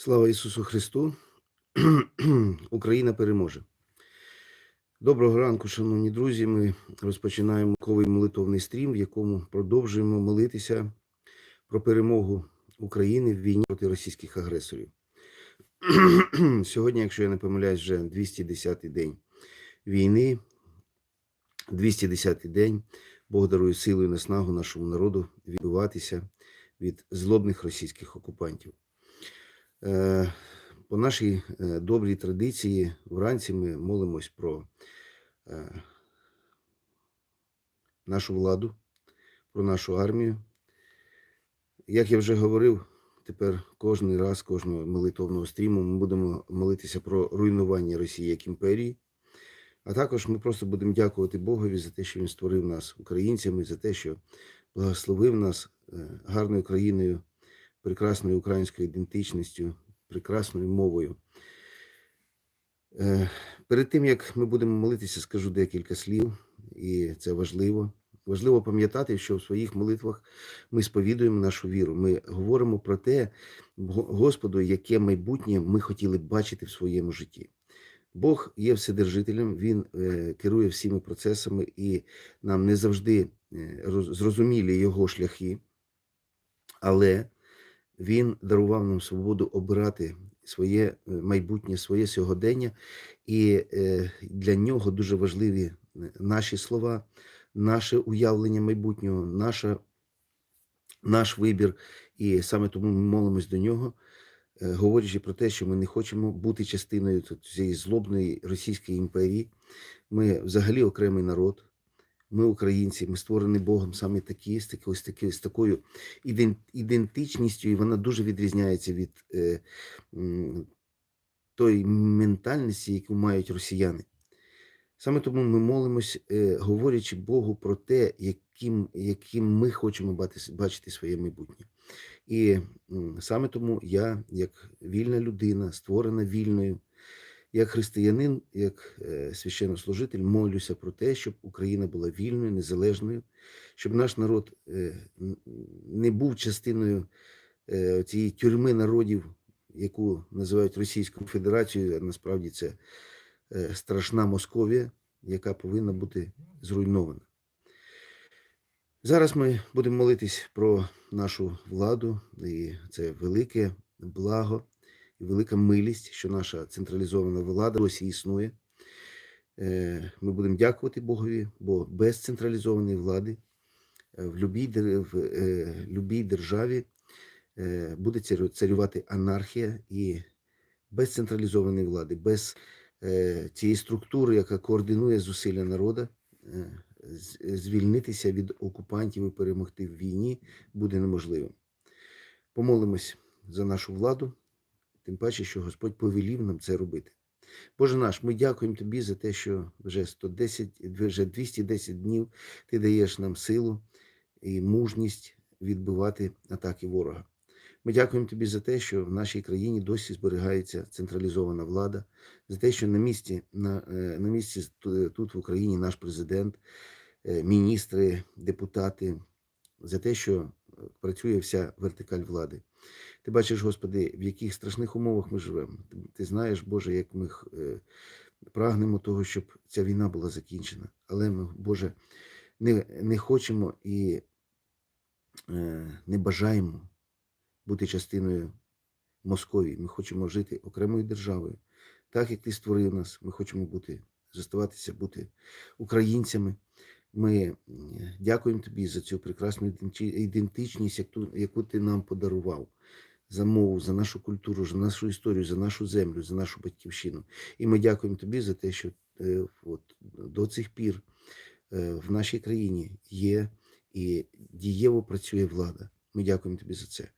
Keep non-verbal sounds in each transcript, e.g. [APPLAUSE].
Слава Ісусу Христу! [CLEARS THROAT] Україна переможе. Доброго ранку, шановні друзі. Ми розпочинаємо ковий молитовний стрім, в якому продовжуємо молитися про перемогу України в війні проти російських агресорів. [CLEARS THROAT] Сьогодні, якщо я не помиляюсь, вже 210-й день війни, 210-й день Бог дарує силу і наснагу нашому народу відбуватися від злобних російських окупантів. Е, По нашій е, добрій традиції вранці ми молимось про е, нашу владу, про нашу армію. Як я вже говорив, тепер кожен раз, кожного молитовного стріму ми будемо молитися про руйнування Росії як імперії. А також ми просто будемо дякувати Богові за те, що Він створив нас українцями, за те, що благословив нас гарною країною, прекрасною українською ідентичністю, прекрасною мовою. Е, Перед тим як ми будемо молитися, скажу декілька слів, і це важливо. Важливо пам'ятати, що в своїх молитвах ми сповідуємо нашу віру. Ми говоримо про те, Господу, яке майбутнє ми хотіли б бачити в своєму житті. Бог є вседержителем, Він е, керує всіми процесами, і нам не завжди е, зрозумілі його шляхи, але Він дарував нам свободу обирати своє е, майбутнє, своє сьогодення, і е, для нього дуже важливі е, наші слова, наше уявлення майбутнього, наша, наш вибір. І саме тому ми молимось до нього, говорячи про те, що ми не хочемо бути частиною цієї злобної Російської імперії. Ми взагалі окремий народ. Ми українці, ми створені Богом саме такі, з такою, з такою, з такою ідентичністю, і вона дуже відрізняється від е, тої ментальності, яку мають росіяни. Саме тому ми молимось, е, говорячи Богу про те, яким, яким ми хочемо бати- бачити своє майбутнє. І саме тому я, як вільна людина, створена вільною, як християнин, як е, священнослужитель, молюся про те, щоб Україна була вільною, незалежною, щоб наш народ е, не був частиною е, цієї тюрми народів, яку називають Російською Федерацією, а насправді це е, страшна Московія, яка повинна бути зруйнована. Зараз ми будемо молитись про нашу владу, і це велике благо і велика милість, що наша централізована влада досі існує. Е, Ми будемо дякувати Богові, бо без централізованої влади е, в любій, в, е, любій державі буде царювати анархія і без централізованої влади, без цієї структури, яка координує зусилля народу, звільнитися від окупантів і перемогти в війні буде неможливим. Помолимось за нашу владу, тим паче, що Господь повелів нам це робити. Боже наш, ми дякуємо Тобі за те, що вже 110, вже 210 днів Ти даєш нам силу і мужність відбивати атаки ворога. Ми дякуємо Тобі за те, що в нашій країні досі зберігається централізована влада, за те, що на місці, на, е, на місці тут в Україні наш президент, е, міністри, депутати, за те, що працює вся вертикаль влади. Ти бачиш, Господи, в яких страшних умовах ми живемо. Ти, знаєш, Боже, як ми е, прагнемо того, щоб ця війна була закінчена. Але ми, Боже, не, не хочемо і е, не бажаємо бути частиною Московії. Ми хочемо жити окремою державою. Так як ти створив нас, ми хочемо бути, зоставатися, бути українцями. Ми дякуємо тобі за цю прекрасну ідентичність, яку ти нам подарував. За мову, за нашу культуру, за нашу історію, за нашу землю, за нашу батьківщину. І ми дякуємо тобі за те, що е, от, до цих пір е, в нашій країні є і дієво працює влада. Ми дякуємо тобі за це.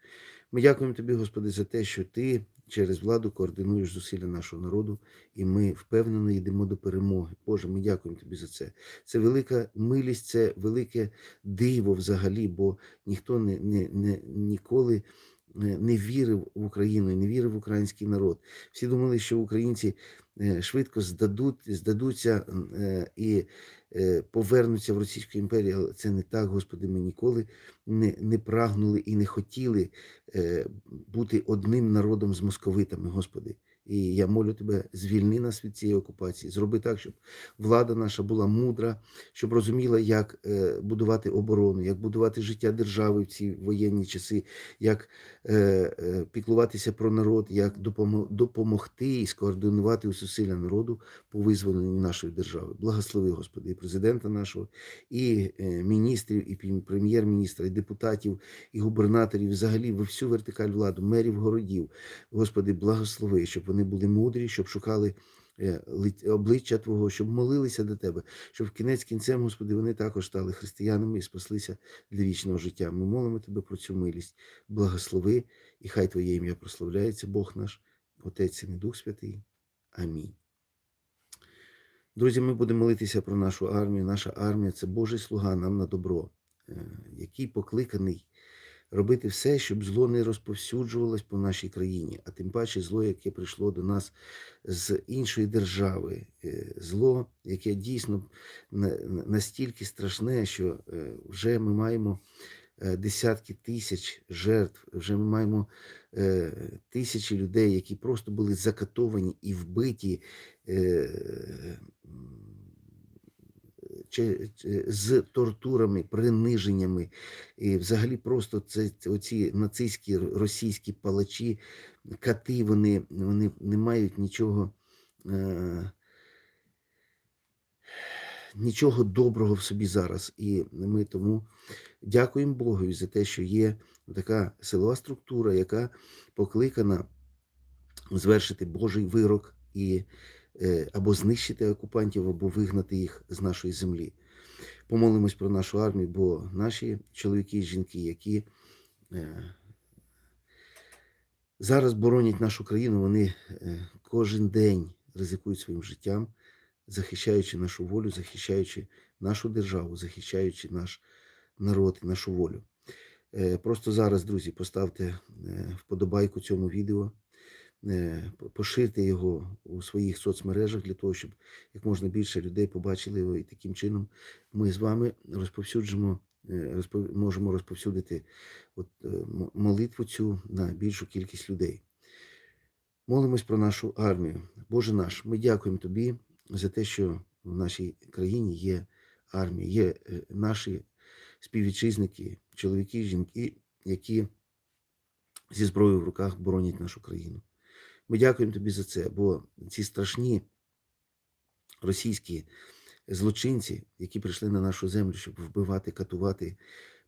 Ми дякуємо тобі, Господи, за те, що ти через владу координуєш зусилля нашого народу, і ми впевнено йдемо до перемоги. Боже, ми дякуємо тобі за це. Це велика милість, це велике диво взагалі, бо ніхто не, не, не, ніколи не вірив в Україну, не вірив в український народ. Всі думали, що українці е, швидко здадуть, здадуться е, і повернуться в Російську імперію. Але це не так, Господи. Ми ніколи не, не прагнули і не хотіли е, бути одним народом з московитами, Господи. І я молю тебе, звільни нас від цієї окупації, зроби так, щоб влада наша була мудра, щоб розуміла, як е, будувати оборону, як будувати життя держави в ці воєнні часи, як е, е, піклуватися про народ, як допомо- допомогти і скоординувати зусилля народу по визволенню нашої держави. Благослови, Господи, і президента нашого, і міністрів, і прем'єр-міністра, і депутатів, і губернаторів, взагалі всю вертикаль владу, мерів городів. Господи, благослови, щоб вони були мудрі, щоб шукали е, обличчя Твого, щоб молилися до Тебе, щоб в кінець кінцем, Господи, вони також стали християнами і спаслися для вічного життя. Ми молимо Тебе про цю милість. Благослови, і хай Твоє ім'я прославляється, Бог наш, Отець і Дух Святий. Амінь. Друзі, ми будемо молитися про нашу армію. Наша армія це Божий слуга нам на добро, е, який покликаний робити все, щоб зло не розповсюджувалось по нашій країні, а тим паче зло, яке прийшло до нас з іншої держави, Е, зло, яке дійсно на- на- настільки страшне, що е, вже ми маємо е, десятки тисяч жертв, вже ми маємо тисячі людей, які просто були закатовані і вбиті. З тортурами, приниженнями, і взагалі просто це оці нацистські російські палачі, кати, вони, вони не мають нічого. Е, Нічого доброго в собі зараз, і ми тому дякуємо Богові за те, що є така силова структура, яка покликана звершити Божий вирок і або знищити окупантів, або вигнати їх з нашої землі. Помолимось про нашу армію, бо наші чоловіки і жінки, які е, зараз боронять нашу країну, вони е, кожен день ризикують своїм життям, захищаючи нашу волю, захищаючи нашу державу, захищаючи наш народ і нашу волю. Е, Просто зараз, друзі, поставте е, вподобайку цьому відео, е, поширте його у своїх соцмережах для того, щоб як можна більше людей побачили його, і таким чином ми з вами розповсюджимо, е, розпов- можемо розповсюдити от, е, молитву цю на більшу кількість людей. Молимось про нашу армію. Боже наш, ми дякуємо Тобі за те, що в нашій країні є армія, є е, наші співвітчизники, чоловіки, жінки, які зі зброєю в руках боронять нашу країну. Ми дякуємо тобі за це, бо ці страшні російські злочинці, які прийшли на нашу землю, щоб вбивати, катувати,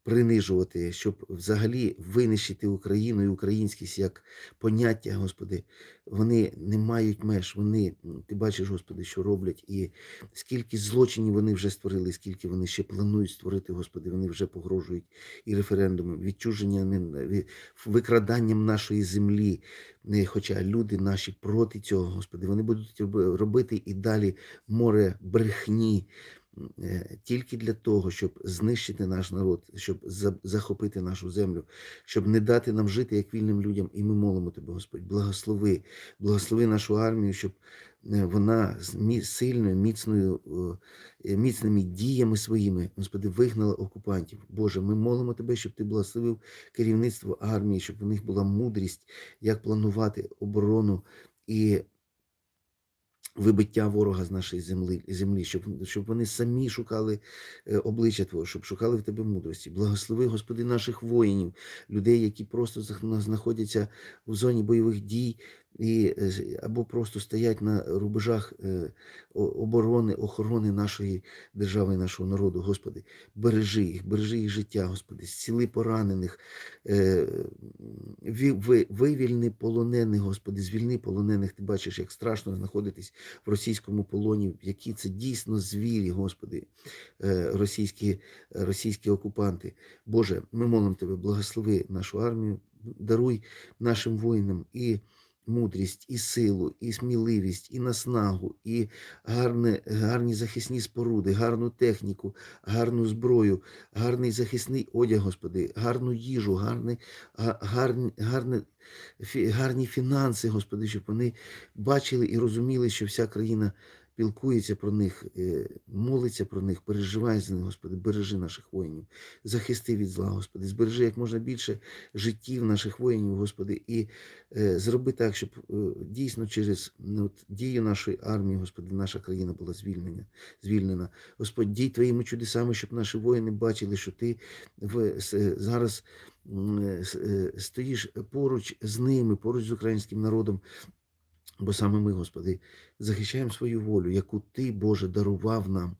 принижувати, щоб взагалі винищити Україну і українськість як поняття, Господи, вони не мають меж. Вони, ти бачиш, Господи, що роблять, і скільки злочинів вони вже створили, скільки вони ще планують створити, Господи, вони вже погрожують і референдумом, відчуженням, викраданням нашої землі. Хоча люди наші проти цього, Господи, вони будуть робити і далі море брехні. Е, Тільки для того, щоб знищити наш народ, щоб захопити нашу землю, щоб не дати нам жити як вільним людям. І ми молимо Тебе, Господь, благослови, благослови нашу армію, щоб е, вона сильною, міцною, е, міцними діями своїми, Господи, вигнала окупантів. Боже, ми молимо Тебе, щоб Ти благословив керівництво армії, щоб у них була мудрість, як планувати оборону і вибиття ворога з нашої землі, землі щоб, щоб вони самі шукали е, обличчя Твого, щоб шукали в Тебе мудрості. Благослови, Господи, наших воїнів, людей, які просто знаходяться в зоні бойових дій і, е, або просто стоять на рубежах е, оборони, охорони нашої держави нашого народу. Господи, бережи їх, бережи їх життя, Господи, зціли поранених, ви- вивільни полонених, Господи, звільни полонених. Ти бачиш, як страшно знаходитись в російському полоні, які це дійсно звірі, Господи, е, російські, російські окупанти. Боже, ми молимо Тебе, благослови нашу армію, даруй нашим воїнам і мудрість, і силу, і сміливість, і наснагу, і гарне, гарні захисні споруди, гарну техніку, гарну зброю, гарний захисний одяг, Господи, гарну їжу, гарний, га- гарні, гарне, фі- гарні фінанси, Господи, щоб вони бачили і розуміли, що вся країна пілкується про них, е, молиться про них, переживає за них, Господи, бережи наших воїнів, захисти від зла, Господи, збережи як можна більше життів наших воїнів, Господи, і е, зроби так, щоб е, дійсно через ну, от, дію нашої армії, Господи, наша країна була звільнена. звільнена. Господь, дій Твоїми чудесами, щоб наші воїни бачили, що Ти в, зараз стоїш поруч з ними, поруч з українським народом. Бо саме ми, Господи, захищаємо свою волю, яку Ти, Боже, дарував нам.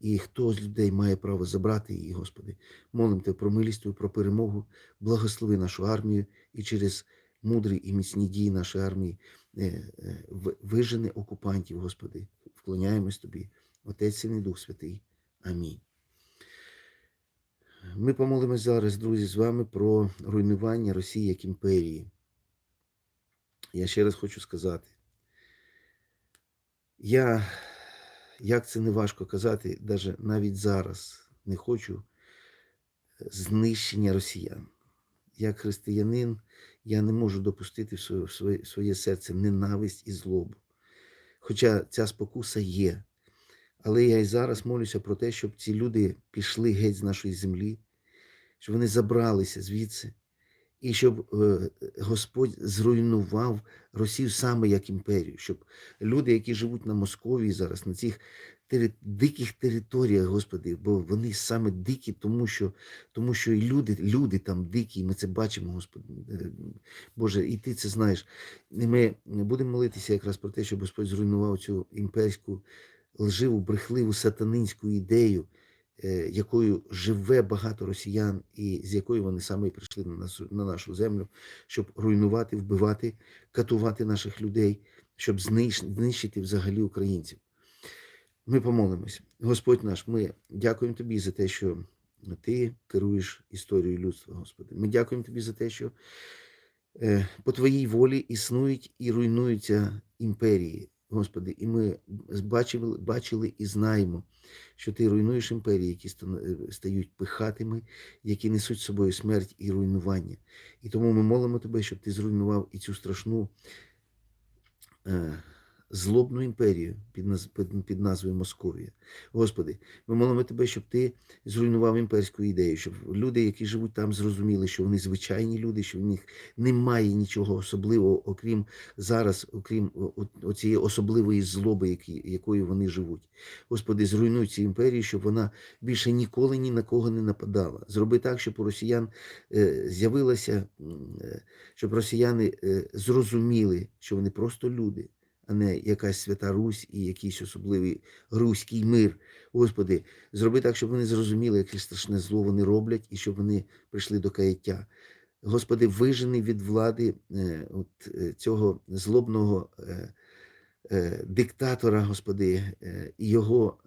І хто з людей має право забрати її, Господи. Молим Тебе про милість Твою, про перемогу, благослови нашу армію і через мудрі і міцні дії нашої армії е, е, вижени окупантів, Господи. Вклоняємось Тобі, Отець і Дух Святий. Амінь. Ми помолимось зараз, друзі, з вами про руйнування Росії як імперії. Я ще раз хочу сказати. Я, як це не важко казати, навіть зараз не хочу знищення росіян. Як християнин, я не можу допустити в своє, в своє серце ненависть і злобу. Хоча ця спокуса є. Але я і зараз молюся про те, щоб ці люди пішли геть з нашої землі, щоб вони забралися звідси, і щоб е, Господь зруйнував Росію саме як імперію, щоб люди, які живуть на Московії зараз, на цих диких територіях, Господи, бо вони саме дикі, тому що, тому що і люди, люди там дикі, і ми це бачимо, Господи. Е, Боже, і ти це знаєш. І ми будемо молитися якраз про те, щоб Господь зруйнував цю імперську лживу, брехливу сатанинську ідею, якою живе багато росіян, і з якою вони саме прийшли на, нас, на нашу землю, щоб руйнувати, вбивати, катувати наших людей, щоб знищ- знищити взагалі українців. Ми помолимося. Господь наш, ми дякуємо Тобі за те, що Ти керуєш історією людства, Господи. Ми дякуємо Тобі за те, що е, по Твоїй волі існують і руйнуються імперії, Господи. І ми бачили, бачили і знаємо, що Ти руйнуєш імперії, які е, стають пихатими, які несуть з собою смерть і руйнування. І тому ми молимо Тебе, щоб Ти зруйнував і цю страшну е, злобну імперію під, наз- під, назвою Московія. Господи, ми молимо Тебе, щоб Ти зруйнував імперську ідею, щоб люди, які живуть там, зрозуміли, що вони звичайні люди, що в них немає нічого особливого, окрім зараз, окрім оцієї особливої злоби, які, якою вони живуть. Господи, зруйнуй цю імперію, щоб вона більше ніколи ні на кого не нападала. Зроби так, щоб у росіян е, з'явилося, е, щоб росіяни е, зрозуміли, що вони просто люди, а не якась свята Русь і якийсь особливий руський мир. Господи, зроби так, щоб вони зрозуміли, яке страшне зло вони роблять, і щоб вони прийшли до каяття. Господи, вижени від влади е, от, е, цього злобного е, диктатора, Господи, і його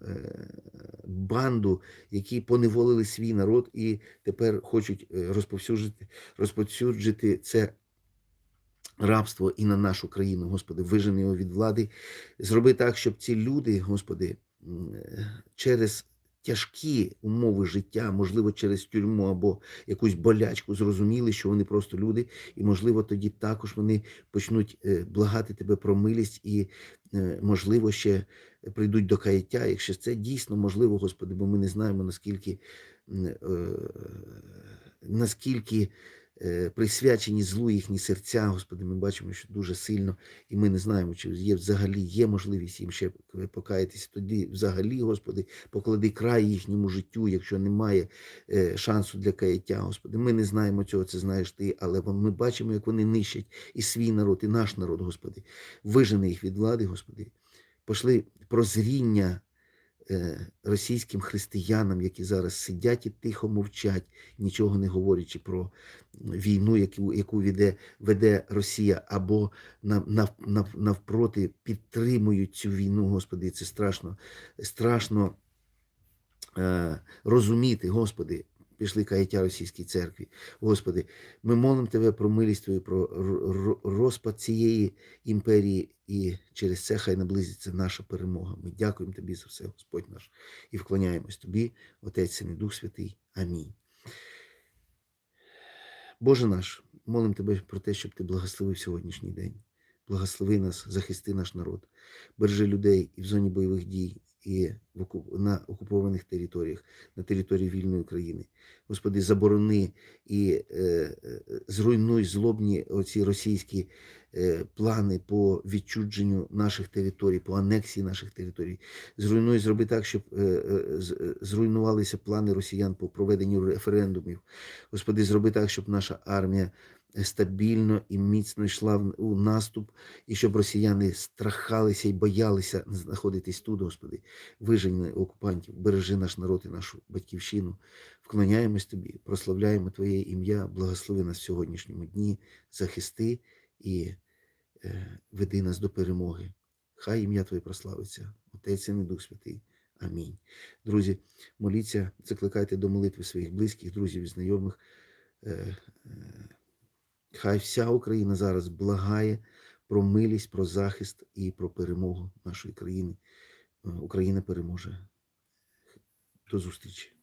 банду, які поневолили свій народ і тепер хочуть розповсюджити, розповсюджити це рабство і на нашу країну, Господи, вижени його від влади. Зроби так, щоб ці люди, Господи, через тяжкі умови життя, можливо, через тюрму або якусь болячку, зрозуміли, що вони просто люди, і, можливо, тоді також вони почнуть е, благати тебе про милість і, е, можливо, ще прийдуть до каяття, якщо це дійсно можливо, Господи, бо ми не знаємо, наскільки, е, наскільки присвячені злу їхні серця, Господи, ми бачимо, що дуже сильно, і ми не знаємо, чи є взагалі є можливість їм ще покаятися. Тоді, взагалі, Господи, поклади край їхньому життю, якщо немає е, шансу для каяття, Господи. Ми не знаємо цього, це знаєш ти, але ми бачимо, як вони нищать і свій народ, і наш народ, Господи. Вижени їх від влади, Господи. Пошли прозріння е, російським християнам, які зараз сидять і тихо мовчать, нічого не говорячи про війну, яку, яку веде, веде Росія, або нав, нав, нав, навпроти підтримують цю війну, Господи, це страшно, страшно е, розуміти, Господи. Пішли каяття російській церкві. Господи, ми молимо Тебе про милість Твою, про розпад цієї імперії, і через це хай наблизиться наша перемога. Ми дякуємо Тобі за все, Господь наш, і вклоняємось Тобі, Отець Син і Дух Святий. Амінь. Боже наш, молимо Тебе про те, щоб Ти благословив сьогоднішній день. Благослови нас, захисти наш народ, бережи людей і в зоні бойових дій, і на окупованих територіях, на території вільної України. Господи, заборони і е, е, зруйнуй злобні оці російські е, плани по відчудженню наших територій, по анексії наших територій. Зруйнуй, зроби так, щоб е, е, е, зруйнувалися плани росіян по проведенню референдумів. Господи, зроби так, щоб наша армія стабільно і міцно йшла у наступ, і щоб росіяни страхалися і боялися знаходитись тут, Господи. Вижені окупантів, бережи наш народ і нашу батьківщину. Вклоняємось Тобі, прославляємо Твоє ім'я, благослови нас в сьогоднішньому дні, захисти і е, веди нас до перемоги. Хай ім'я Твоє прославиться, Отець і Дух Святий. Амінь. Друзі, моліться, закликайте до молитви своїх близьких, друзів і знайомих. Хай вся Україна зараз благає про милість, про захист і про перемогу нашої країни. Е, Україна переможе. До зустрічі.